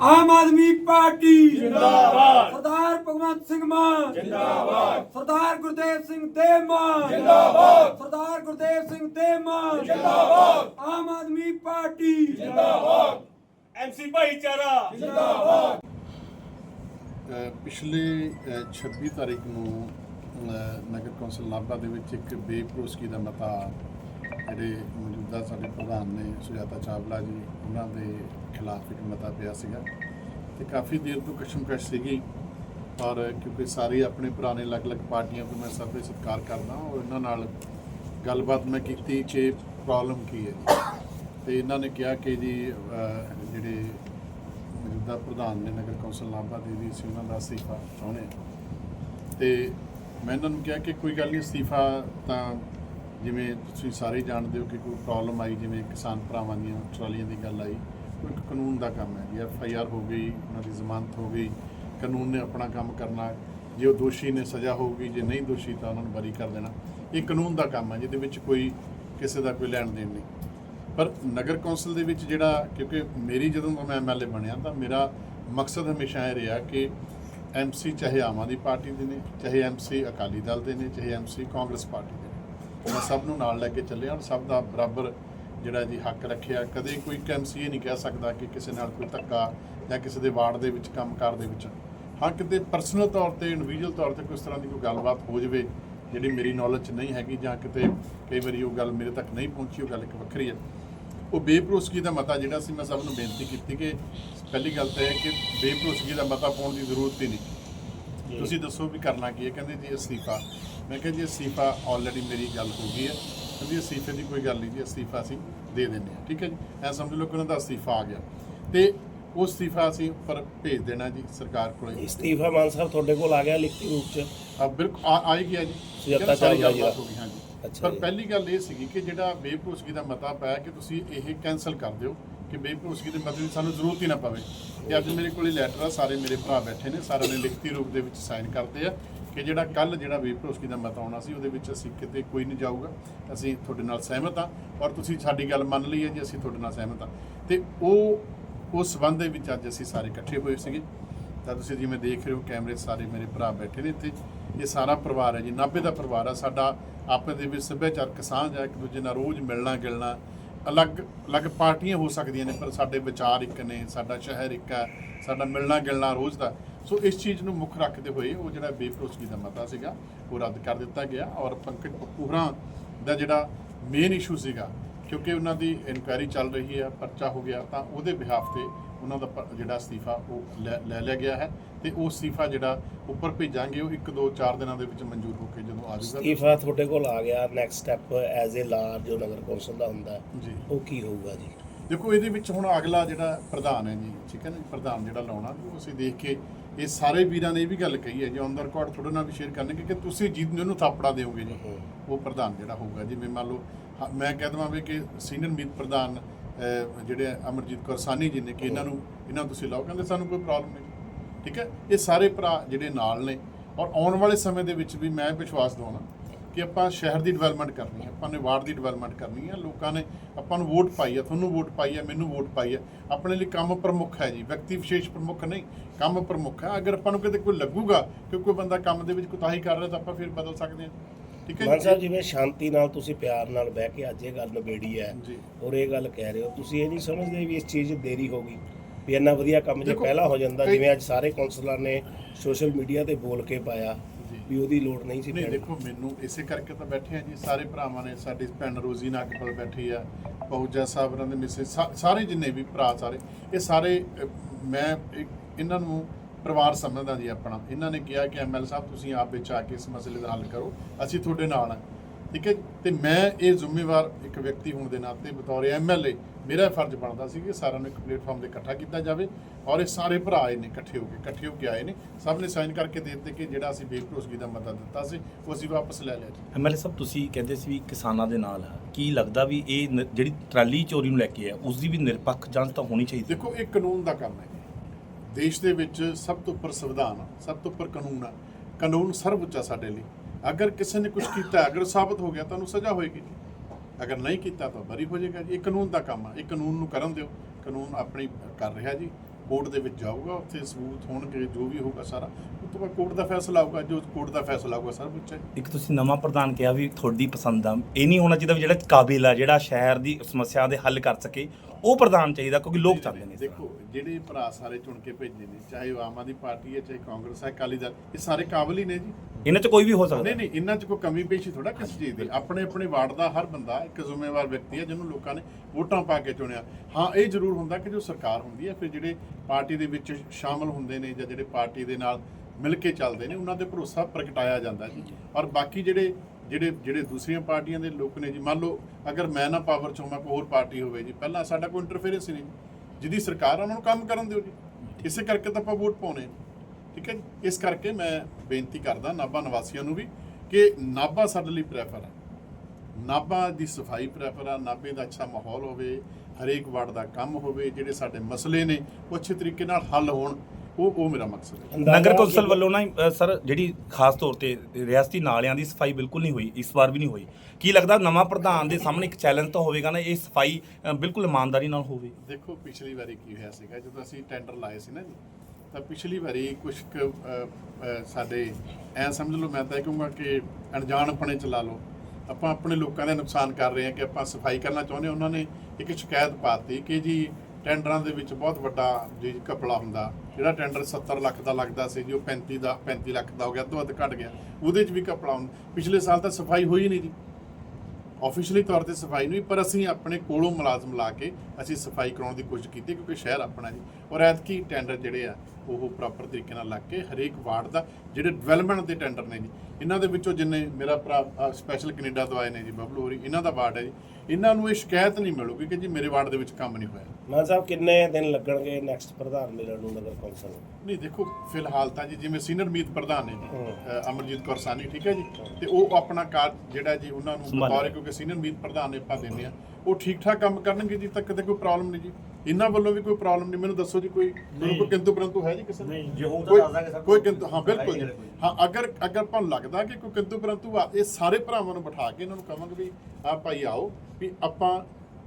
Aam Aadmi party. ਜਿੰਦਾਬਾਦ। ਸਰਦਾਰ ਭਗਵੰਤ ਸਿੰਘ ਮਾਨ। ਜਿੰਦਾਬਾਦ। ਸਰਦਾਰ ਗੁਰਦੇਵ ਸਿੰਘ ਦੇਵ ਮਾਨ। ਜਿੰਦਾਬਾਦ। ਸਰਦਾਰ ਗੁਰਦੇਵ ਸਿੰਘ ਦੇਵ ਮਾਨ। ਜਿੰਦਾਬਾਦ। ਆਮ ਆਦਮੀ ਪਾਰਟੀ। ਐਮਸੀ ਭਾਈਚਾਰਾ। ਅ, ਪਿਛਲੇ ਅ, 26 ਤਾਰੀਖ ਨੂੰ ਨਗਰ ਕੌਂਸਲ ਨਾਭਾ ਦੇ ਵਿੱਚ ਇੱਕ ਬੇਭਰੋਸਗੀ ਦਾ ਮਤਾ ਜਿਹੜੇ ਮੌਜੂਦਾ ਸਾਡੇ ਪ੍ਰਧਾਨ ਨੇ, ਸੁਜਾਤਾ ਚਾਵਲਾ ਜੀ, ਉਹਨਾਂ ਦੇ ਖਿਲਾਫ ਇੱਕ ਮਤਾ ਪਿਆ ਸੀਗਾ ਤੇ ਕਾਫੀ ਦੇਰ ਤੋਂ ਕਸ਼ਮਕਸ਼ ਸੀਗੀ। ਔਰ ਕਿਉਂਕਿ ਸਾਰੇ ਆਪਣੇ ਪੁਰਾਣੇ ਅਲੱਗ-ਅਲੱਗ ਪਾਰਟੀਆਂ ਤੋਂ ਮੈਂ ਸਭ ਦੇ ਸਤਿਕਾਰ ਕਰਦਾ ਔਰ ਇਹਨਾਂ ਨਾਲ ਗੱਲਬਾਤ ਮੈਂ ਕੀਤੀ ਕਿ ਪ੍ਰੋਬਲਮ ਕੀ ਹੈ ਜੀ। ਤੇ ਇਹਨਾਂ ਨੇ ਕਿਹਾ ਕਿ ਜੀ ਜਿਹੜੇ ਮੌਜੂਦਾ ਪ੍ਰਧਾਨ ਨੇ ਨਗਰ ਕੌਂਸਲ ਨਾਭਾ ਦੇ ਵੀ ਸੀ ਉਹਨਾਂ ਦਾ ਅਸਤੀਫਾ ਚਾਹੁੰਦੇ ਆ ਤੇ ਮੈਂ ਇਹਨਾਂ ਨੂੰ ਕਿਹਾ ਕਿ ਕੋਈ ਗੱਲ ਨਹੀਂ ਅਸਤੀਫਾ ਤਾਂ ਜਿਵੇਂ ਤੁਸੀਂ ਸਾਰੇ ਜਾਣਦੇ ਹੋ ਕਿ ਕੋਈ ਪ੍ਰੋਬਲਮ ਆਈ, ਜਿਵੇਂ ਕਿਸਾਨ ਭਰਾਵਾਂ ਦੀਆਂ ਟਰਾਲੀਆਂ ਦੀ ਗੱਲ ਆਈ, ਉਹ ਇੱਕ ਕਾਨੂੰਨ ਦਾ ਕੰਮ ਹੈ। ਜੀ ਐਫ ਆਈ ਆਰ ਹੋ ਗਈ, ਉਹਨਾਂ ਦੀ ਜ਼ਮਾਨਤ ਹੋ ਗਈ, ਕਾਨੂੰਨ ਨੇ ਆਪਣਾ ਕੰਮ ਕਰਨਾ, ਜੇ ਉਹ ਦੋਸ਼ੀ ਨੇ ਸਜ਼ਾ ਹੋਊਗੀ, ਜੇ ਨਹੀਂ ਦੋਸ਼ੀ ਤਾਂ ਉਹਨਾਂ ਨੂੰ ਬਰੀ ਕਰ ਦੇਣਾ। ਇਹ ਕਾਨੂੰਨ ਦਾ ਕੰਮ ਹੈ, ਜਿਹਦੇ ਵਿੱਚ ਕੋਈ ਕਿਸੇ ਦਾ ਕੋਈ ਲੈਣ ਦੇਣ ਨਹੀਂ। ਪਰ ਨਗਰ ਕੌਂਸਲ ਦੇ ਵਿੱਚ ਜਿਹੜਾ, ਕਿਉਂਕਿ ਮੇਰੀ ਜਦੋਂ ਦਾ ਮੈਂ ਐਮਐਲਏ ਬਣਿਆ, ਤਾਂ ਮੇਰਾ ਮਕਸਦ ਹਮੇਸ਼ਾ ਇਹ ਰਿਹਾ ਕਿ ਐਮਸੀ ਚਾਹੇ ਆਮ ਆਦਮੀ ਪਾਰਟੀ ਦੇ ਨੇ, ਚਾਹੇ ਐਮਸੀ ਅਕਾਲੀ ਦਲ ਦੇ ਨੇ, ਚਾਹੇ ਐਮਸੀ ਕਾਂਗਰਸ ਪਾਰਟੀ ਦੇ ਮੈਂ ਸਭ ਨੂੰ ਨਾਲ ਲੈ ਕੇ ਚੱਲਿਆ ਔਰ ਸਭ ਦਾ ਬਰਾਬਰ ਜਿਹੜਾ ਜੀ ਹੱਕ ਰੱਖਿਆ। ਕਦੇ ਕੋਈ ਐਮਸੀ ਇਹ ਨਹੀਂ ਕਹਿ ਸਕਦਾ ਕਿ ਕਿਸੇ ਨਾਲ ਕੋਈ ਧੱਕਾ ਜਾਂ ਕਿਸੇ ਦੇ ਵਾਰਡ ਦੇ ਵਿੱਚ, ਕੰਮਕਾਰ ਦੇ ਵਿੱਚ। ਹਾਂ, ਕਿਤੇ ਪਰਸਨਲ ਤੌਰ ਤੇ ਇੰਡੀਵਿਜੂਅਲ ਤੌਰ ਤੇ ਕੋਈ ਇਸ ਤਰ੍ਹਾਂ ਦੀ ਕੋਈ ਗੱਲਬਾਤ ਹੋ ਜਾਵੇ ਜਿਹੜੀ ਮੇਰੀ ਨੌਲੇਜ 'ਚ ਨਹੀਂ ਹੈਗੀ ਜਾਂ ਕਿਤੇ ਕਈ ਵਾਰੀ ਉਹ ਗੱਲ ਮੇਰੇ ਤੱਕ ਨਹੀਂ ਪਹੁੰਚੀ, ਉਹ ਗੱਲ ਇੱਕ ਵੱਖਰੀ ਹੈ। ਉਹ ਬੇਭਰੋਸਗੀ ਦਾ ਮਤਾ ਜਿਹੜਾ ਸੀ, ਮੈਂ ਸਭ ਨੂੰ ਬੇਨਤੀ ਕੀਤੀ ਕਿ ਪਹਿਲੀ ਗੱਲ ਤਾਂ ਇਹ ਹੈ ਕਿ ਬੇਭਰੋਸਗੀ ਦਾ ਮਤਾ ਪਾਉਣ ਦੀ ਜ਼ਰੂਰਤ ਹੀ ਨਹੀਂ। ਤੁਸੀਂ ਦੱਸੋ ਵੀ ਕਰਨਾ ਕੀ ਹੈ? ਕਹਿੰਦੇ ਜੀ ਅਸਤੀਫਾ। ਮੈਂ ਕਿਹਾ ਜੀ ਅਸਤੀਫਾ ਆਲਰੇਡੀ ਮੇਰੀ ਗੱਲ ਹੋ ਗਈ ਹੈ। ਕਹਿੰਦੀ ਅਸਤੀਫੇ ਦੀ ਕੋਈ ਗੱਲ ਨਹੀਂ ਜੀ ਅਸਤੀਫਾ ਅਸੀਂ ਦੇ ਦਿੰਦੇ ਹਾਂ। ਠੀਕ ਹੈ ਜੀ? ਐ ਸਮਝ ਲਓ ਕਿ ਉਹਨਾਂ ਦਾ ਅਸਤੀਫਾ ਆ ਗਿਆ। ਤੇ ਉਹ ਅਸਤੀਫਾ ਅਸੀਂ ਉੱਪਰ ਭੇਜ ਦੇਣਾ ਜੀ ਸਰਕਾਰ ਕੋਲੇ। ਇਸਤੀਫਾ ਮਾਨ ਸਾਹਿਬ ਤੁਹਾਡੇ ਕੋਲ ਆ ਗਿਆ ਲਿਖਤੀ ਰੂਪ ਚ? ਆ ਬਿਲਕੁਲ ਆ ਆ ਹੀ ਗਿਆ ਜੀ। ਸੁਜਾਤਾ ਕਹਿੰਦੇ ਸਾਰੀ ਚਾਵਲਾ ਜੀ ਦਾ। ਗੱਲਬਾਤ ਹੋ ਗਈ ਹਾਂਜੀ। ਅੱਛਾ ਪਰ ਜੀ। ਪਹਿਲੀ ਗੱਲ ਇਹ ਸੀਗੀ ਕਿ ਜਿਹੜਾ ਬੇਭਰੋਸਗੀ ਦਾ ਮਤਾ ਪਾਇਆ ਕਿ ਤੁਸੀਂ ਇਹ ਕੈਨਸਲ ਕਰ ਦਿਓ ਕਿ ਬੇਭਰੋਸਗੀ ਦੇ ਮਤੇ ਦੀ ਸਾਨੂੰ ਜ਼ਰੂਰਤ ਹੀ ਨਾ ਪਵੇ। ਤੇ ਅੱਜ ਮੇਰੇ ਕੋਲੇ ਲੈਟਰ ਆ ਸਾਰੇ ਮੇਰੇ ਭਰਾ ਬੈਠੇ ਨੇ ਸਾਰਿਆਂ ਨੇ ਲਿਖਤੀ ਰੂਪ ਦੇ ਵਿੱਚ ਸਾਈਨ ਕਰਦੇ ਆ। ਕਿ ਜਿਹੜਾ ਕੱਲ ਜਿਹੜਾ ਬੇਭਰੋਸਗੀ ਦਾ ਮਤਾ ਆਉਣਾ ਸੀ, ਉਹਦੇ ਵਿੱਚ ਅਸੀਂ ਕਿਤੇ ਕੋਈ ਨਹੀਂ ਜਾਊਗਾ। ਅਸੀਂ ਤੁਹਾਡੇ ਨਾਲ ਸਹਿਮਤ ਆ ਔਰ ਤੁਸੀਂ ਸਾਡੀ ਗੱਲ ਮੰਨ ਲਈ ਹੈ ਜੀ, ਅਸੀਂ ਤੁਹਾਡੇ ਨਾਲ ਸਹਿਮਤ ਆ ਤੇ ਉਹ, ਉਸ ਸੰਬੰਧ ਦੇ ਵਿੱਚ ਅੱਜ ਅਸੀਂ ਸਾਰੇ ਇਕੱਠੇ ਹੋਏ ਸੀਗੇ। ਤਾਂ ਤੁਸੀਂ ਜਿਵੇਂ ਦੇਖ ਰਹੇ ਹੋ, ਕੈਮਰੇ ਸਾਰੇ ਮੇਰੇ ਭਰਾ ਬੈਠੇ ਨੇ ਇੱਥੇ। ਇਹ ਸਾਰਾ ਪਰਿਵਾਰ ਹੈ ਜੀ, ਨਾਭੇ ਦਾ ਪਰਿਵਾਰ ਆ। ਸਾਡਾ ਆਪਸ ਦੇ ਵਿੱਚ ਸੱਭਿਆਚਾਰਕ ਸਾਂਝ ਹੈ ਇੱਕ ਦੂਜੇ ਨਾਲ ਰੋਜ਼ ਮਿਲਣਾ ਗਿਲਣਾ ਅਲੱਗ ਅਲੱਗ ਪਾਰਟੀਆਂ ਹੋ ਸਕਦੀਆਂ ਨੇ, ਪਰ ਸਾਡੇ ਵਿਚਾਰ ਇੱਕ ਨੇ, ਸਾਡਾ ਸ਼ਹਿਰ ਇੱਕ ਹੈ, ਸਾਡਾ ਮਿਲਣਾ ਗਿਲਣਾ ਰੋਜ਼ ਦਾ। ਸੋ ਇਸ ਚੀਜ਼ ਨੂੰ ਮੁੱਖ ਰੱਖਦੇ ਹੋਏ ਉਹ ਜਿਹੜਾ ਬੇਭਰੋਸਗੀ ਦਾ ਮਤਾ ਸੀਗਾ, ਉਹ ਰੱਦ ਕਰ ਦਿੱਤਾ ਗਿਆ ਔਰ ਪੰਕਜ ਪੱਪੂ ਦਾ ਜਿਹੜਾ ਮੇਨ ਇਸ਼ੂ ਸੀਗਾ, ਕਿਉਂਕਿ ਉਹਨਾਂ ਦੀ ਇਨਕੁਆਇਰੀ ਚੱਲ ਰਹੀ ਹੈ, ਪਰਚਾ ਹੋ ਗਿਆ, ਤਾਂ ਉਹਦੇ ਬਿਹਾਫ ਤੇ ਉਹਨਾਂ ਦਾ ਪ- ਜਿਹੜਾ ਅਸਤੀਫਾ ਉਹ ਲੈ ਲੈ ਲਿਆ ਗਿਆ ਹੈ ਤੇ ਉਹ ਅਸਤੀਫਾ ਜਿਹੜਾ ਉੱਪਰ ਭੇਜਾਂਗੇ ਉਹ 1 2 4 ਦਿਨਾਂ ਦੇ ਵਿੱਚ ਮਨਜ਼ੂਰ ਹੋ ਕੇ ਜਦੋਂ ਆ ਜਾਊਗਾ। ਇਸਤੀਫਾ ਤੁਹਾਡੇ ਕੋਲ ਆ ਗਿਆ ਨੈਕਸਟ ਸਟੈਪ ਐਜ਼ ਅ ਲਾਰ ਜੋ ਨਗਰ ਕੌਂਸਲ ਦਾ ਹੁੰਦਾ ਹੈ, ਜੀ। ਉਹ ਕੀ ਹੋਊਗਾ ਜੀ? ਦੇਖੋ ਇਹਦੇ ਵਿੱਚ ਹੁਣ ਅਗਲਾ ਜਿਹੜਾ ਪ੍ਰਧਾਨ ਹੈ ਜੀ ਠੀਕ ਹੈ ਨਾ ਜੀ, ਪ੍ਰਧਾਨ ਜਿਹੜਾ ਲਾਉਣਾ ਉਹ ਅਸੀਂ ਦੇਖ ਕੇ ਇਹ ਸਾਰੇ ਵੀਰਾਂ ਨੇ ਇਹ ਵੀ ਗੱਲ ਕਹੀ ਹੈ ਜੀ ਔਨ ਦਾ ਰਿਕਾਰਡ ਤੁਹਾਡੇ ਨਾਲ ਵੀ ਸ਼ੇਅਰ ਕਰਨਗੇ ਕਿ ਤੁਸੀਂ ਜਿੱਦ ਨੂੰ ਥਾਪੜਾ ਦਿਓਗੇ ਜੀ। ਉਹ ਪ੍ਰਧਾਨ ਜਿਹੜਾ ਹੋਊਗਾ ਜਿਵੇਂ ਮੰਨ ਲਓ ਹ- ਮੈਂ ਕਹਿ ਦਵਾਂ ਵੀ ਕਿ ਸੀਨੀਅਰ ਮੀਤ ਪ੍ਰਧਾਨ ਜਿਹੜੇ ਅਮਰਜੀਤ ਕੌਰ ਸਾਨੀ ਜੀ ਨੇ ਕਿ ਇਹਨਾਂ ਨੂੰ ਇਹਨਾਂ ਨੂੰ ਤੁਸੀਂ ਲਾਓ। ਕਹਿੰਦੇ ਸਾਨੂੰ ਕੋਈ ਪ੍ਰੋਬਲਮ ਨਹੀਂ। ਠੀਕ ਹੈ? ਇਹ ਸਾਰੇ ਭਰਾ ਜਿਹੜੇ ਨਾਲ ਨੇ ਔਰ ਆਉਣ ਵਾਲੇ ਸਮੇਂ ਦੇ ਵਿੱਚ ਵੀ ਮੈਂ ਵਿਸ਼ਵਾਸ ਦਵਾਉਣਾ ਕਿ ਆਪਾਂ ਸ਼ਹਿਰ ਦੀ ਡਿਵੈਲਪਮੈਂਟ ਕਰਨੀ ਹੈ। ਆਪਾਂ ਨੇ ਵਾਰਡ ਦੀ ਡਿਵੈਲਪਮੈਂਟ ਕਰਨੀ ਹੈ। ਲੋਕਾਂ ਨੇ ਆਪਾਂ ਨੂੰ ਵੋਟ ਪਾਈ ਹੈ। ਤੁਹਾਨੂੰ ਵੋਟ ਪਾਈ ਹੈ, ਮੈਨੂੰ ਵੋਟ ਪਾਈ ਹੈ। ਆਪਣੇ ਲਈ ਕੰਮ ਪ੍ਰਮੁੱਖ ਹੈ ਜੀ। ਵਿਅਕਤੀ ਵਿਸ਼ੇਸ਼ ਪ੍ਰਮੁੱਖ ਨਹੀਂ, ਕੰਮ ਪ੍ਰਮੁੱਖ ਹੈ। ਅਗਰ ਆਪਾਂ ਨੂੰ ਕਿਤੇ ਕੋਈ ਲੱਗੂਗਾ ਕਿ ਕੋਈ ਬੰਦਾ ਕੰਮ ਦੇ ਵਿੱਚ ਕੁਤਾਹੀ ਕਰ ਰਿਹਾ ਤਾਂ ਆਪਾਂ ਫਿਰ ਬਦਲ ਸਕਦੇ ਹਾਂ। ਠੀਕ ਹੈ ਮਾਨ ਜੀ? ਸਾਹਿਬ ਜਿਵੇਂ ਸ਼ਾਂਤੀ ਨਾਲ ਤੁਸੀਂ ਪਿਆਰ ਨਾਲ ਬਹਿ ਕੇ ਅੱਜ ਇਹ ਗੱਲ ਨਿਬੇੜੀ ਹੈ ਜੀ ਔਰ ਇਹ ਗੱਲ ਕਹਿ ਰਹੇ ਹੋ ਤੁਸੀਂ ਇਹ ਨਹੀਂ ਸਮਝਦੇ ਵੀ ਇਸ ਚੀਜ਼ 'ਚ ਦੇਰੀ ਹੋ ਗਈ ਵੀ ਇੰਨਾ ਵਧੀਆ ਕੰਮ ਜੇ ਦੇਖੋ, ਪਹਿਲਾਂ ਹੋ ਜਾਂਦਾ ਕਈ- ਜਿਵੇਂ ਅੱਜ ਸਾਰੇ ਕੌਂਸਲਰ ਨੇ ਸੋਸ਼ਲ ਮੀਡੀਆ ਤੇ ਬੋਲ ਕੇ ਪਾਇਆ ਜੀ। ਵੀ ਉਹਦੀ ਲੋੜ ਨਹੀਂ ਸੀ ਨਹੀਂ ਪੈਣੀ। ਦੇਖੋ ਮੈਨੂੰ ਇਸੇ ਕਰਕੇ ਤਾਂ ਬੈਠੇ ਆ ਜੀ ਸਾਰੇ ਭਰਾਵਾਂ ਨੇ ਸਾਡੀ ਭੈਣ ਰੋਜ਼ੀ ਨਾਗਪਲ ਬੈਠੀ ਆ ਪਹੁਜਾ ਸਾਹਿਬ ਉਹਨਾਂ ਦੇ ਮਿਸੇ ਸਾਰੇ ਜਿੰਨੇ ਵੀ ਭਰਾ ਸਾਰੇ ਇਹ ਸਾਰੇ ਅਹ, ਮੈਂ ਇੱਕ- ਇਹਨਾਂ ਨੂੰ ਪਰਿਵਾਰ ਸਮਝਦਾ ਜੀ ਆਪਣਾ। ਇਹਨਾਂ ਨੇ ਕਿਹਾ ਕਿ ਐਮਐਲ ਸਾਹਿਬ ਤੁਸੀਂ ਆਪ ਵਿੱਚ ਆ ਕੇ ਇਸ ਮਸਲੇ ਦਾ ਹੱਲ ਕਰੋ। ਅਸੀਂ ਤੁਹਾਡੇ ਨਾਲ ਹਾਂ। ਠੀਕ ਹੈ? ਤੇ ਮੈਂ ਇਹ ਜ਼ਿੰਮੇਵਾਰ ਇੱਕ ਵਿਅਕਤੀ ਹੋਣ ਦੇ ਨਾਤੇ ਬਤੌਰ ਐਮਐਲਏ ਮੇਰਾ ਫਰਜ਼ ਬਣਦਾ ਸੀ ਕਿ ਸਾਰਿਆਂ ਨੂੰ ਇੱਕ ਪਲੇਟਫਾਰਮ ਤੇ ਇਕੱਠਾ ਕੀਤਾ ਜਾਵੇ ਔਰ ਇਹ ਸਾਰੇ ਭਰਾ ਆਏ ਨੇ ਇਕੱਠੇ ਹੋ ਕੇ ਇਕੱਠੇ ਹੋ ਕੇ ਆਏ ਨੇ। ਸਭ ਨੇ ਸਾਈਨ ਕਰਕੇ ਦੇ ਦਿੱਤੇ ਕਿ ਜਿਹੜਾ ਅਸੀਂ ਬੇਭਰੋਸਗੀ ਦਾ ਮਤਾ ਦਿੱਤਾ ਸੀ ਉਹ ਅਸੀਂ ਵਾਪਸ ਲੈ ਲਿਆ ਜੀ। ਐਮਐਲਏ ਸਾਹਿਬ ਤੁਸੀਂ ਕਹਿੰਦੇ ਸੀ ਵੀ ਕਿਸਾਨਾਂ ਦੇ ਨਾਲ ਆ ਕੀ ਲੱਗਦਾ ਵੀ ਇਹ ਜਿਹੜੀ ਟਰਾਲੀ ਚੋਰੀ ਨੂੰ ਲੈ ਕੇ ਆ ਉਸ ਦੀ ਵੀ ਨਿਰਪੱਖ ਜਾਂਚ ਤਾਂ ਹੋਣੀ ਚਾਹੀਦੀ ਦੇਖੋ ਇਹ ਕਾਨੂੰਨ ਦਾ ਕੰਮ ਹੈ। ਦੇਸ਼ ਦੇ ਵਿੱਚ ਸਭ ਤੋਂ ਉੱਪਰ ਸੰਵਿਧਾਨ ਆ ਸਭ ਤੋਂ ਉੱਪਰ ਕਾਨੂੰਨ ਆ। ਕਾਨੂੰਨ ਸਰਵਉੱਚ ਆ ਸਾਡੇ ਲਈ। ਅਗਰ ਕਿਸੇ ਨੇ ਕੁਝ ਕੀਤਾ, ਅਗਰ ਸਾਬਤ ਹੋ ਗਿਆ ਤਾਂ ਉਹਨੂੰ ਸਜ਼ਾ ਹੋਏਗੀ। ਜੀ ਅਗਰ ਨਹੀਂ ਕੀਤਾ, ਤਾਂ ਬਰੀ ਹੋ ਜਾਏਗਾ ਜੀ। ਇਹ ਕਾਨੂੰਨ ਦਾ ਕੰਮ ਆ। ਇਹ ਕਾਨੂੰਨ ਨੂੰ ਕਰਨ ਦਿਓ। ਕਾਨੂੰਨ ਆਪਣੀ ਕਰ ਰਿਹਾ ਜੀ। ਕੋਰਟ ਦੇ ਵਿੱਚ ਜਾਊਗਾ, ਉੱਥੇ ਸਬੂਤ ਹੋਣਗੇ, ਜੋ ਵੀ ਹੋਊਗਾ ਸਾਰਾ। ਤੋਂ ਬਾਅਦ ਕੋਰਟ ਦਾ ਫੈਸਲਾ ਆਊਗਾ ਜੋ ਕੋਰਟ ਦਾ ਫੈਸਲਾ ਆਊਗਾ ਸਰ ਵਿੱਚ ਇੱਕ ਤੁਸੀਂ ਨਵਾਂ ਪ੍ਰਧਾਨ ਕਿਹਾ ਵੀ ਤੁਹਾਡੀ ਪਸੰਦ ਆ। ਇਹ ਨਹੀਂ ਹੋਣਾ ਚਾਹੀਦਾ ਵੀ ਜਿਹੜਾ ਕਾਬਿਲ ਆ ਜਿਹੜਾ ਸ਼ਹਿਰ ਦੀ ਸਮੱਸਿਆ ਦੇ ਹੱਲ ਕਰ ਸਕੇ ਉਹ ਪ੍ਰਧਾਨ ਚਾਹੀਦਾ ਕਿਉਂਕਿ ਲੋਕ ਚਾਹੁੰਦੇ ਨੇ। ਦੇਖੋ ਜਿਹੜੇ ਭਰਾ ਸਾਰੇ ਚੁਣ ਕੇ ਭੇਜੇ ਨੇ ਚਾਹੇ ਉਹ ਆਮ ਆਦਮੀ ਪਾਰਟੀ ਹੈ ਚਾਹੇ ਕਾਂਗਰਸ ਹੈ ਅਕਾਲੀ ਦਲ ਇਹ ਸਾਰੇ ਕਾਬਲ ਹੀ ਨੇ ਜੀ। ਇਹਨਾਂ 'ਚ ਕੋਈ ਵੀ ਹੋ ਸਕਦਾ। ਨਹੀਂ ਨਹੀਂ ਇਹਨਾਂ 'ਚ ਕੋਈ ਕਮੀ ਪੇਸ਼ੀ ਥੋੜਾ ਕਿਸ ਚੀਜ਼ ਦੀ। ਆਪਣੇ ਆਪਣੇ ਵਾਰਡ ਦਾ ਹਰ ਬੰਦਾ ਇੱਕ ਜ਼ਿੰਮੇਵਾਰ ਵਿਅਕਤੀ ਹੈ ਜਿਹਨੂੰ ਲੋਕਾਂ ਨੇ ਵੋਟਾਂ ਪਾ ਕੇ ਚੁਣਿਆ। ਹਾਂ ਇਹ ਜ਼ਰੂਰ ਹੁੰਦਾ ਕਿ ਜੋ ਸਰਕਾਰ ਹੁੰਦੀ ਹੈ ਫਿਰ ਜਿਹੜੇ ਪਾਰਟੀ ਦੇ ਵਿੱਚ ਸ਼ਾਮਲ ਹੁੰਦੇ ਨੇ ਜਾਂ ਜਿਹੜੇ ਪਾਰਟੀ ਦੇ ਨਾਲ ਮਿਲ ਕੇ ਚੱਲਦੇ ਨੇ ਉਹਨਾਂ ਤੇ ਭਰੋਸਾ ਪ੍ਰਗਟਾਇਆ ਜਾਂਦਾ ਜੀ। ਔਰ ਬਾਕੀ ਜਿਹੜੇ ਜਿਹੜੇ ਜਿਹੜੇ ਦੂਸਰੀਆਂ ਪਾਰਟੀਆਂ ਦੇ ਲੋਕ ਨੇ ਜੀ ਮੰਨ ਲਓ ਅਗਰ ਮੈਂ ਨਾ ਪਾਵਰ ਚ ਹੋਵਾਂ ਕੋਈ ਹੋਰ ਪਾਰਟੀ ਹੋਵੇ ਜੀ ਪਹਿਲਾਂ ਸਾਡਾ ਕੋਈ ਇੰਟਰਫੇਰੈਂਸ ਨਹੀਂ। ਜਿਹਦੀ ਸਰਕਾਰ ਆ, ਉਹਨਾਂ ਨੂੰ ਕੰਮ ਕਰਨ ਦਿਓ ਜੀ। ਇਸੇ ਕਰਕੇ ਤਾਂ ਆਪਾਂ ਵੋਟ ਪਾਉਣੇ। ਠੀਕ ਹੈ ਜੀ? ਇਸ ਕਰਕੇ ਮੈਂ ਬੇਨਤੀ ਕਰਦਾ ਨਾਭਾ ਨਿਵਾਸੀਆਂ ਨੂੰ ਵੀ ਕਿ ਨਾਭਾ ਸਾਡੇ ਲਈ ਪ੍ਰੈਫਰ ਹੈ ਨਾਭਾ ਦੀ ਸਫ਼ਾਈ ਪ੍ਰੈਫਰ ਆ ਨਾਭੇ ਦਾ ਅੱਛਾ ਮਾਹੌਲ ਹੋਵੇ ਹਰੇਕ ਵਾਰਡ ਦਾ ਕੰਮ ਹੋਵੇ ਜਿਹੜੇ ਸਾਡੇ ਮਸਲੇ ਨੇ ਉਹ ਅੱਛੇ ਤਰੀਕੇ ਨਾਲ ਹੱਲ ਹੋਣ। ਉਹ ਉਹ ਮੇਰਾ ਮਕਸਦ ਹੈ। ਨਗਰ ਕੌਂਸਲ ਵੱਲੋਂ ਨਾ ਅ, ਸਰ ਜਿਹੜੀ ਖਾਸ ਤੌਰ ਤੇ ਰਿਆਸਤੀ ਨਾਲਿਆਂ ਦੀ ਸਫ਼ਾਈ ਬਿਲਕੁਲ ਨਹੀਂ ਹੋਈ ਇਸ ਵਾਰ ਵੀ ਨਹੀਂ ਹੋਈ। ਕੀ ਲੱਗਦਾ ਨਵਾਂ ਪ੍ਰਧਾਨ ਦੇ ਸਾਹਮਣੇ ਇੱਕ ਚੈਲੰਜ ਤਾਂ ਹੋਵੇਗਾ ਨਾ ਇਹ ਸਫ਼ਾਈ ਅ, ਬਿਲਕੁਲ ਇਮਾਨਦਾਰੀ ਨਾਲ ਹੋਵੇ? ਦੇਖੋ ਪਿਛਲੀ ਵਾਰੀ ਕੀ ਹੋਇਆ ਸੀਗਾ ਜਦੋਂ ਅਸੀਂ ਟੈਂਡਰ ਲਾਏ ਸੀ ਨਾ ਜੀ ਤਾਂ ਪਿਛਲੀ ਵਾਰੀ ਕੁਝ ਸਾਡੇ ਐ ਸਮਝ ਲਓ ਮੈਂ ਤਾਂ ਇਹ ਕਹੂੰਗਾ ਕਿ ਅਣਜਾਣਪਣੇ ਚ ਲਾ ਲਓ। ਆਪਾਂ ਆਪਣੇ ਲੋਕਾਂ ਦਾ ਨੁਕਸਾਨ ਕਰ ਰਹੇ ਹਾਂ ਕਿ ਆਪਾਂ ਸਫ਼ਾਈ ਕਰਨਾ ਚਾਹੁੰਦੇ ਹਾਂ। ਉਹਨਾਂ ਨੇ ਇੱਕ ਸ਼ਿਕਾਇਤ ਪਾਤੀ ਕਿ ਜੀ ਟੈਂਡਰਾਂ ਦੇ ਵਿੱਚ ਬਹੁਤ ਵੱਡਾ ਜੀ ਕਪੜਾ ਹੁੰਦਾ, ਜਿਹੜਾ ਟੈਂਡਰ 70 ਲੱਖ ਦਾ ਲੱਗਦਾ ਸੀ, ਜੀ ਉਹ 35 ਦਾ 35 ਲੱਖ ਦਾ ਹੋ ਗਿਆ ਤੋਂ ਵੱਧ ਘਟ ਗਿਆ, ਉਹਦੇ 'ਚ ਵੀ ਕਪੜਾ ਹੁੰਦਾ। ਪਿਛਲੇ ਸਾਲ ਤਾਂ ਸਫ਼ਾਈ ਹੋਈ ਨਹੀਂ ਜੀ। ਆਫੀਸ਼ੀਅਲੀ ਤੌਰ ਤੇ ਸਫ਼ਾਈ ਨਹੀਂ ਪਰ ਅਸੀਂ ਆਪਣੇ ਕੋਲੋਂ ਮੁਲਾਜ਼ਮ ਲਾ ਕੇ ਅਸੀਂ ਸਫ਼ਾਈ ਕਰਾਉਣ ਦੀ ਕੋਸ਼ਿਸ਼ ਕੀਤੀ, ਕਿਉਂਕਿ ਸ਼ਹਿਰ ਆਪਣਾ ਜੀ। ਔਰ ਐਤਕੀ ਟੈਂਡਰ ਜਿਹੜੇ ਆ ਉਹ ਪ੍ਰੋਪਰ ਤਰੀਕੇ ਨਾਲ ਲੱਗ ਕੇ ਹਰੇਕ ਵਾਰਡ ਦਾ ਜਿਹੜੇ ਡਿਵੈਲਪਮੈਂਟ ਦੇ ਟੈਂਡਰ ਨੇ ਜੀ ਇਹਨਾਂ ਦੇ ਵਿੱਚੋਂ ਜਿੰਨੇ ਮੇਰਾ ਭਰਾ ਸਪੈਸ਼ਲ ਕੈਨੇਡਾ ਤੋਂ ਆਏ ਨੇ ਜੀ ਬਬਲੂ ਹੋਰੀ ਇਹਨਾਂ ਦਾ ਵਾਰਡ ਹੈ ਜੀ। ਇਹਨਾਂ ਨੂੰ ਇਹ ਸ਼ਿਕਾਇਤ ਨਹੀਂ ਮਿਲੂਗੀ ਕਿ ਜੀ ਮੇਰੇ ਵਾਰਡ ਦੇ ਵਿੱਚ ਕੰਮ ਨਹੀਂ ਹੋਇਆ। ਮਾਨ ਸਾਹਿਬ ਕਿੰਨੇ ਦਿਨ ਲੱਗਣਗੇ ਨੈਕਸਟ ਪ੍ਰਧਾਨ ਮਿਲਣ ਨੂੰ ਨਗਰ ਕੌਂਸਲ ਨਹੀਂ ਦੇਖੋ ਫਿਲਹਾਲ ਤਾਂ ਜੀ ਜਿਵੇਂ ਸੀਨੀਅਰ ਮੀਤ ਪ੍ਰਧਾਨ ਨੇ ਜੀ ਅਮਰਜੀਤ ਕੌਰ ਸਾਨੀ ਠੀਕ ਹੈ ਜੀ? ਤੇ ਉਹ ਆਪਣਾ ਕਾਰ ਜਿਹੜਾ ਜੀ ਉਹਨਾਂ ਨੂੰ। ਬਤੌਰ ਕਿਉਂਕਿ ਸੀਨੀਅਰ ਮੀਤ ਪ੍ਰਧਾਨ ਨੇ ਆਪਾਂ ਦਿੰਦੇ ਆ ਉਹ ਠੀਕ ਠਾਕ ਕੰਮ ਕਰਨਗੇ ਜੀ ਤੱਕ ਤੇ ਕੋਈ ਪ੍ਰੋਬਲਮ ਨਹੀਂ ਜੀ। ਇਹਨਾਂ ਵੱਲੋਂ ਵੀ ਕੋਈ ਪ੍ਰੋਬਲਮ ਨਹੀਂ ਮੈਨੂੰ ਦੱਸੋ ਜੀ ਕੋਈ ਤੁਹਾਨੂੰ ਕੋਈ ਕਿੰਤੂ ਪਰੰਤੂ ਹੈ ਜੀ ਕਿਸੇ ਨਹੀਂ ਜੇ ਹੋਊ ਤਾਂ ਦੱਸ ਦਾਂਗੇ ਸਰ। ਕੋਈ ਕਿੰਤੂ ਹਾਂ ਬਿਲਕੁਲ ਜੀ। ਹਾਂ ਅਗਰ ਅਗਰ ਆਪਾਂ ਨੂੰ ਲੱਗਦਾ ਕਿ ਕੋਈ ਕਿੰਤੂ ਪਰੰਤੂ ਆ ਇਹ ਸਾਰੇ ਭਰਾਵਾਂ ਨੂੰ ਬਿਠਾ ਕੇ ਇਹਨਾਂ ਨੂੰ ਕਵਾਂਗੇ ਵੀ ਆ ਭਾਈ ਆਓ ਵੀ ਆਪਾਂ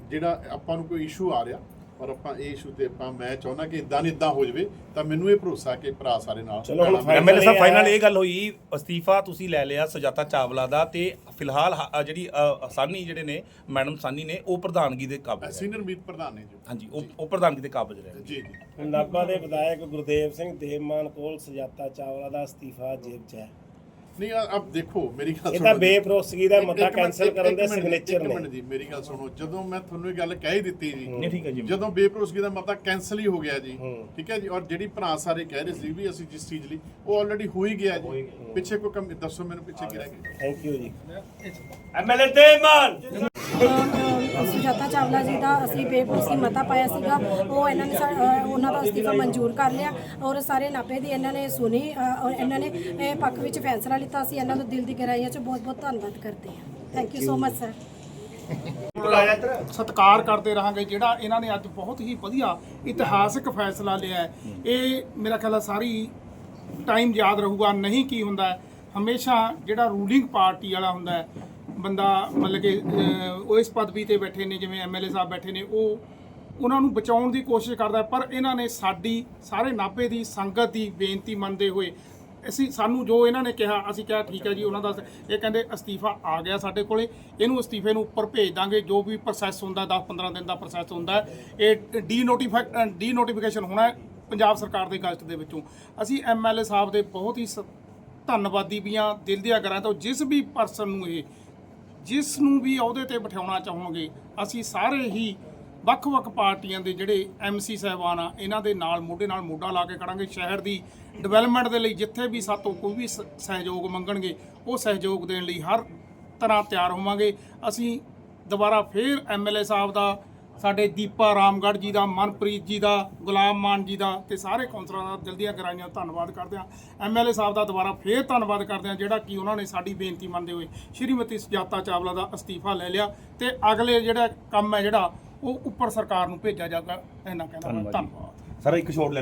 ਜਿਹੜਾ ਆਪਾਂ ਨੂੰ ਕੋਈ ਇਸ਼ੂ ਆ ਰਿਹਾ ਪਰ ਆਪਾਂ ਇਹ ਇਸ਼ੂ ਤੇ ਆਪਾਂ ਮੈਂ ਚਾਹੁੰਦਾ ਕਿ ਇਦਾਂ ਨਹੀਂ ਇਦਾਂ ਹੋ ਜਾਵੇ ਤਾਂ ਮੈਨੂੰ ਇਹ ਭਰੋਸਾ ਕਿ ਭਰਾ ਸਾਰੇ ਨਾਲ ਚਲੋ ਹੁਣ ਨਾਲ ਐਮਐਲਏ ਸਾਹਿਬ ਫਾਈਨਲ ਇਹ ਗੱਲ ਹੋਈ ਅਸਤੀਫਾ ਤੁਸੀਂ ਲੈ ਲਿਆ ਸੁਜਾਤਾ ਚਾਵਲਾ ਦਾ ਤੇ ਫਿਲਹਾਲ ਹ- ਜਿਹੜੀ ਅ, ਸਾਨੀ ਜਿਹੜੇ ਨੇ ਮੈਡਮ ਸਾਨੀ ਨੇ ਉਹ ਪ੍ਰਧਾਨਗੀ ਦੇ ਕਾਬਿਲ ਹੈ। ਸੀਨੀਅਰ ਮੀਤ ਪ੍ਰਧਾਨ ਨੇ ਜੀ। ਹਾਂਜੀ ਉਹ ਉਹ ਪ੍ਰਧਾਨਗੀ ਦੇ ਕਾਬਿਲ ਰਹੇ ਜੀ ਜੀ। ਨਾਭਾ ਦੇ ਵਿਧਾਇਕ ਗੁਰਦੇਵ ਸਿੰਘ ਦੇਵਮਾਨ ਕੋਲ ਸੁਜਾਤਾ ਚਾਵਲਾ ਦਾ ਅਸਤੀਫਾ ਜੇਬ 'ਚ ਹੈ। ਨਹੀਂ ਆ- ਅਬ ਦੇਖੋ ਮੇਰੀ ਗੱਲ ਇਹ ਤਾਂ ਜੀ। ਦਾ ਇੱਕ- ਮਤਾ ਇੱਕ ਮਿੰਟ, ਕੈਨਸਲ ਇੱਕ- ਕਰਨ ਦੇ ਇੱਕ ਮਿੰਟ, ਸਿਗਨੇਚਰ ਇੱਕ ਮਿੰਟ ਨੇ। ਜੀ ਮੇਰੀ ਗੱਲ ਸੁਣੋ। ਜਦੋਂ ਮੈਂ ਤੁਹਾਨੂੰ ਇਹ ਗੱਲ ਕਹਿ ਹੀ ਦਿੱਤੀ ਜੀ ਨਹੀਂ ਠੀਕ ਹੈ ਜੀ। ਜਦੋਂ ਬੇਭਰੋਸਗੀ ਦਾ ਮਤਾ ਕੈਨਸਲ ਹੀ ਹੋ ਗਿਆ ਜੀ। ਠੀਕ ਹੈ ਜੀ? ਔਰ ਜਿਹੜੀ ਭਰਾ ਸਾਰੇ ਕਹਿ ਰਹੇ ਸੀ ਵੀ ਅਸੀਂ ਜਿਸ ਚੀਜ਼ ਲਈ ਉਹ ਆਲਰੇਡੀ ਹੋ ਹੀ ਗਿਆ ਜੀ। ਪਿੱਛੇ ਕੋਈ ਕੰਮ ਦੱਸੋ ਮੈਨੂੰ ਪਿੱਛੇ ਕੀ ਰਹਿ ਗਿਆ। Thank you ji. MLA Devman Sujata Chawla ji ਦਾ ਅਸੀਂ ਬੇਭਰੋਸੀ ਮਤਾ ਪਾਇਆ ਸੀਗਾ। ਉਹ ਇਹਨਾਂ ਨੇ ਉਹਨਾਂ ਦਾ ਅਸਤੀਫਾ ਮਨਜ਼ੂਰ ਕਰ ਲਿਆ ਔਰ ਸਾਰੇ ਨਾਪੇ ਦੀ ਇਹਨਾਂ ਨੇ ਸੁਣੀ ਔਰ ਇਹਨਾਂ ਨੇ ਇਹ ਪੱਖ ਵਿੱਚ ਫੈਸਲਾ ਲਿੱਤਾ। ਸੀ ਇਹਨਾਂ ਦਾ ਦਿਲ ਦੀ ਗਹਿਰਾਈਆਂ 'ਚ ਬਹੁਤ ਬਹੁਤ ਧੰਨਵਾਦ ਕਰਦੇ ਹਾਂ। Thank you so much sir ਸਤਿਕਾਰ ਕਰਦੇ ਰਹਾਂਗੇ ਜਿਹੜਾ ਇਹਨਾਂ ਨੇ ਅੱਜ ਬਹੁਤ ਹੀ ਵਧੀਆ ਇਤਿਹਾਸਕ ਫੈਸਲਾ ਲਿਆ ਇਹ ਮੇਰਾ ਖਿਆਲ ਸਾਰੀ ਟਾਈਮ ਯਾਦ ਰਹੂਗਾ ਨਹੀਂ ਕੀ ਹੁੰਦਾ ਹਮੇਸ਼ਾ ਜਿਹੜਾ ਰੂਲਿੰਗ ਪਾਰਟੀ ਵਾਲਾ ਹੁੰਦਾ ਹੈ, ਬੰਦਾ ਮਤਲਬ ਕਿ ਉਹ ਇਸ ਪਦਵੀ ਤੇ ਬੈਠੇ ਨੇ, ਜਿਵੇਂ ਐਮਐਲਏ ਸਾਹਿਬ ਬੈਠੇ ਨੇ, ਉਹ ਉਹਨਾਂ ਨੂੰ ਬਚਾਉਣ ਦੀ ਕੋਸ਼ਿਸ਼ ਕਰਦਾ ਪਰ ਇਹਨਾਂ ਨੇ ਸਾਡੀ, ਸਾਰੇ ਨਾਭੇ ਦੀ, ਸੰਗਤ ਦੀ ਬੇਨਤੀ ਮੰਨਦੇ ਹੋਏ ਅਸੀਂ, ਸਾਨੂੰ ਜੋ ਇਹਨਾਂ ਨੇ ਕਿਹਾ, ਅਸੀਂ ਕਿਹਾ, ਠੀਕ ਹੈ ਜੀ, ਉਹਨਾਂ ਦਾ ਇਹ ਕਹਿੰਦੇ, ਅਸਤੀਫਾ ਆ ਗਿਆ ਸਾਡੇ ਕੋਲੇ, ਇਹਨੂੰ ਅਸਤੀਫੇ ਨੂੰ ਉੱਪਰ ਭੇਜ ਦਾਂਗੇ, ਜੋ ਵੀ ਪ੍ਰੋਸੈਸ ਹੁੰਦਾ 10 15 ਦਿਨ ਦਾ ਪ੍ਰੋਸੈਸ ਹੁੰਦਾ ਇਹ ਡੀ ਨੋਟੀਫਾਈ ਡੀ ਨੋਟੀਫਿਕੇਸ਼ਨ ਹੋਣਾ ਪੰਜਾਬ ਸਰਕਾਰ ਦੇ ਗਜ਼ਟ ਦੇ ਵਿੱਚੋਂ। ਅਸੀਂ ਐਮਐਲਏ ਸਾਹਿਬ ਦੇ ਬਹੁਤ ਹੀ ਸ- ਧੰਨਵਾਦੀ ਵੀ ਹਾਂ, ਦਿਲ ਦੀਆਂ ਗਰਾਂ ਤੋਂ, ਜਿਸ ਵੀ ਪਰਸਨ ਨੂੰ ਇਹ ਜਿਸ ਨੂੰ ਵੀ ਅਹੁਦੇ ਤੇ ਬਿਠਾਉਣਾ ਚਾਹੋਗੇ, ਅਸੀਂ ਸਾਰੇ ਹੀ ਵੱਖ-ਵੱਖ ਪਾਰਟੀਆਂ ਦੇ ਜਿਹੜੇ ਐਮਸੀ ਸਾਹਿਬਾਨ ਆ, ਇਹਨਾਂ ਦੇ ਨਾਲ ਮੋਢੇ ਨਾਲ ਮੋਢਾ ਲਾ ਕੇ ਕਰਾਂਗੇ ਸ਼ਹਿਰ ਦੀ ਡਿਵੈਲਪਮੈਂਟ ਦੇ ਲਈ ਜਿੱਥੇ ਵੀ ਸਾਤੋਂ ਕੋਈ ਵੀ ਸਹਿਯੋਗ ਮੰਗਣਗੇ, ਉਹ ਸਹਿਯੋਗ ਦੇਣ ਲਈ ਹਰ ਤਰ੍ਹਾਂ ਤਿਆਰ ਹੋਵਾਂਗੇ। ਅਸੀਂ ਦੁਬਾਰਾ ਫੇਰ ਐਮਐਲਏ ਸਾਹਿਬ ਦਾ ਸਾਡੇ ਦੀਪਾ ਰਾਮਗੜ੍ਹ ਜੀ ਦਾ ਮਨਪ੍ਰੀਤ ਜੀ ਦਾ ਗੁਲਾਮ ਮਾਨ ਜੀ ਦਾ ਤੇ ਸਾਰੇ ਕੌਂਸਲਰਾਂ ਦਾ ਦਿਲ ਦੀਆਂ ਗਹਿਰਾਈਆਂ ਧੰਨਵਾਦ ਕਰਦੇ ਹਾਂ। ਐਮਐਲਏ ਸਾਹਿਬ ਦਾ ਦੁਬਾਰਾ ਫੇਰ ਧੰਨਵਾਦ ਕਰਦੇ ਹਾਂ ਜਿਹੜਾ ਕਿ ਉਹਨਾਂ ਨੇ ਸਾਡੀ ਬੇਨਤੀ ਮੰਨਦੇ ਹੋਏ ਸ਼੍ਰੀਮਤੀ ਸੁਜਾਤਾ ਚਾਵਲਾ ਦਾ ਅਸਤੀਫਾ ਲੈ ਲਿਆ ਤੇ ਅਗਲੇ ਜਿਹੜਾ ਕੰਮ ਹੈ ਜਿਹੜਾ ਉਹ ਉੱਪਰ ਸਰਕਾਰ ਨੂੰ ਭੇਜਿਆ ਜਾਊਗਾ। ਇਹਨਾਂ ਕਹਿੰਦਾ। ਧੰਨਵਾਦ ਸਰ ਇੱਕ ਲੈ